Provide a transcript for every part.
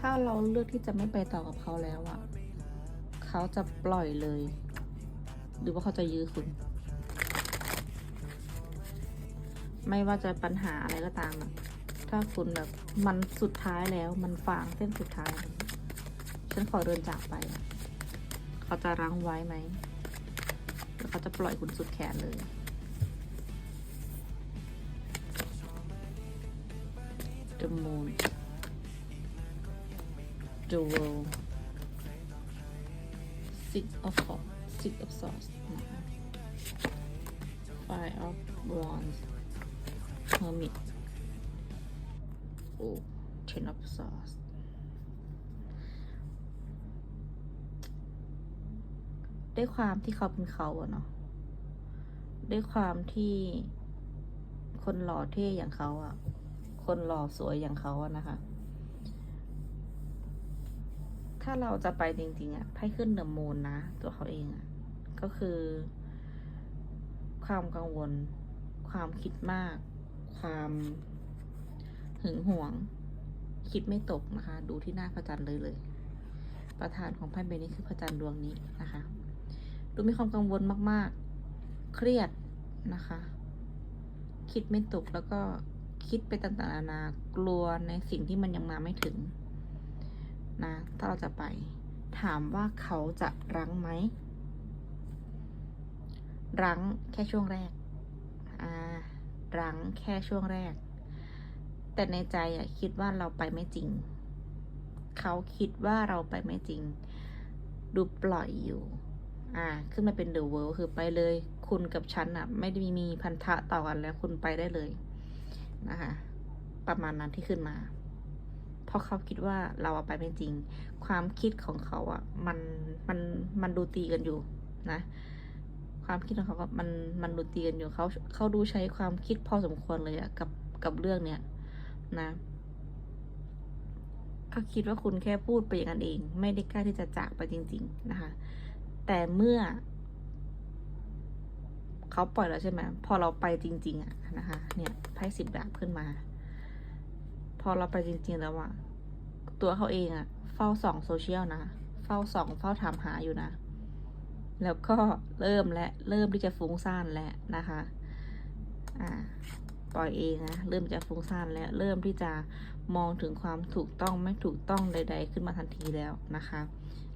ถ้าเราเลือกที่จะไม่ไปต่อกับเขาแล้วอะเขาจะปล่อยเลย หรือว่าเขาจะยื้อคุณ ไม่ว่าจะปัญหาอะไรก็ตามอะถ้าคุณแบบมันสุดท้ายแล้วมันฟางเส้นสุดท้าย ฉันขอเดินจากไป เขาจะรั้งไว้ไหมหรือเขาจะปล่อยคุณสุดแขนเลย The moon The world six of cups six of swords five of wands hermit โอ้ ten of swords ด้วยความที่เขาเป็นเขาอะเนาะด้วยความที่คนหล่อเท่อย่างเขาอะคนหล่อสวยอย่างเขาอะนะคะ ถ้าเราจะไปจริง ๆอะไพ่ขึ้นเดอะมูนนะ ตัวเขาเองอะก็คือ ความกังวล ความคิดมาก ความหึงหวง คิดไม่ตกนะคะ ดูที่หน้าพระจันทร์เลยเลย ประธานของไพ่ใบนี้คือพระจันทร์ดวงนี้นะคะ ดูมีความกังวลมาก ๆ เครียดนะคะ คิดไม่ตกแล้วก็คิดไปต่างๆนานากลัวในสิ่งที่มันยังมาไม่ถึง นะ ถ้าเราจะไป ถามว่าเขาจะรั้งไหม รั้งแค่ช่วงแรก อ่า รั้งแค่ช่วงแรก แต่ในใจอะคิดว่าเราไปไม่จริง เขาคิดว่าเราไปไม่จริง ดูปล่อยอยู่ อ่า ขึ้นมาเป็น the world คือไปเลย คุณกับฉันอะไม่ได้มีพันธะต่อกันแล้วคุณไปได้เลย นะคะ ประมาณนั้นที่ขึ้นมา เพราะเขาคิดว่าเราอะไปไม่จริง ความคิดของเขาอะมันมันมันดูตีกันอยู่นะ ความคิดของเขาก็มันมันดูตีกันอยู่เขาเขาดูใช้ความคิดพอสมควรเลยอะกับกับเรื่องเนี้ยนะเขาคิดว่าคุณแค่พูดไปอย่างนั้นเอง ไม่ได้กล้าที่จะจากไปจริง ๆ นะคะ แต่เมื่อเขาปล่อยแล้วใช่ไหมพอเราไปจริง ๆอะนะคะ เนี่ยไพ่สิบดาบขึ้นมา พอเราไปจริง ๆ แล้วอะตัวเขาเองอะเฝ้าส่องโซเชียลนะ เฝ้าส่องเฝ้าถามหาอยู่นะ แล้วก็เริ่มและเริ่มที่จะฟุ้งซ่านแล้วนะคะ อ่าปล่อยเองนะเริ่มจะฟุ้งซ่านแล้วเริ่มที่จะมองถึงความถูกต้องไม่ถูกต้องใด ๆ ขึ้นมาทันทีแล้วนะคะ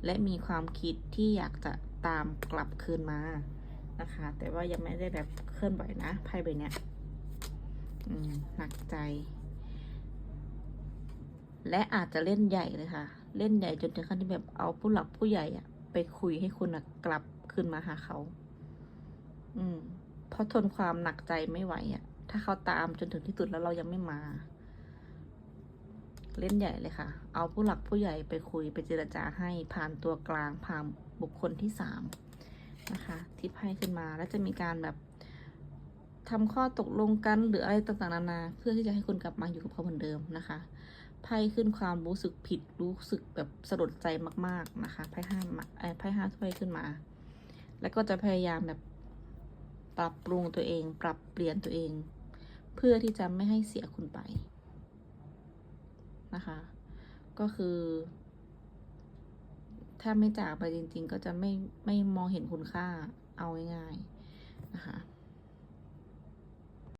และมีความคิดที่อยากจะตามกลับคืนมานะคะ แต่ว่ายังไม่ได้แบบเคลื่อนไหวนะไพ่ใบเนี้ยหนักใจ และอาจจะเล่นใหญ่เลยค่ะ เล่นใหญ่จนถึงขั้นที่แบบเอาผู้หลักผู้ใหญ่อะไปคุยให้คุณอะกลับคืนมาหาเขา อืม เพราะทนความหนักใจไม่ไหวอะถ้าเขาตามจนถึงที่สุดแล้วเรายังไม่มา เล่นใหญ่เลยค่ะ เอาผู้หลักผู้ใหญ่ไปคุยไปเจรจาให้ผ่านตัวกลางผ่านบุคคลที่สามนะคะที่ไพ่ขึ้นมาแล้วจะมีการแบบทำข้อตกลงกันหรืออะไรต่างๆนานา เพื่อที่จะให้คุณกลับมาอยู่กับเขาเหมือนเดิมนะคะ ไพ่ขึ้นความรู้สึกผิดรู้สึกแบบสลดใจมาก ๆนะคะไพ่ห้ามาไพ่ห้าถ้วยขึ้นมา แล้วก็จะพยายามแบบปรับปรุงตัวเอง ปรับเปลี่ยนตัวเอง เพื่อที่จะไม่ให้เสียคุณไปนะคะ ก็คือ ถ้าไม่จากไปจริง ๆ ก็จะไม่ไม่มองเห็นคุณค่าเอาง่ายๆนะคะ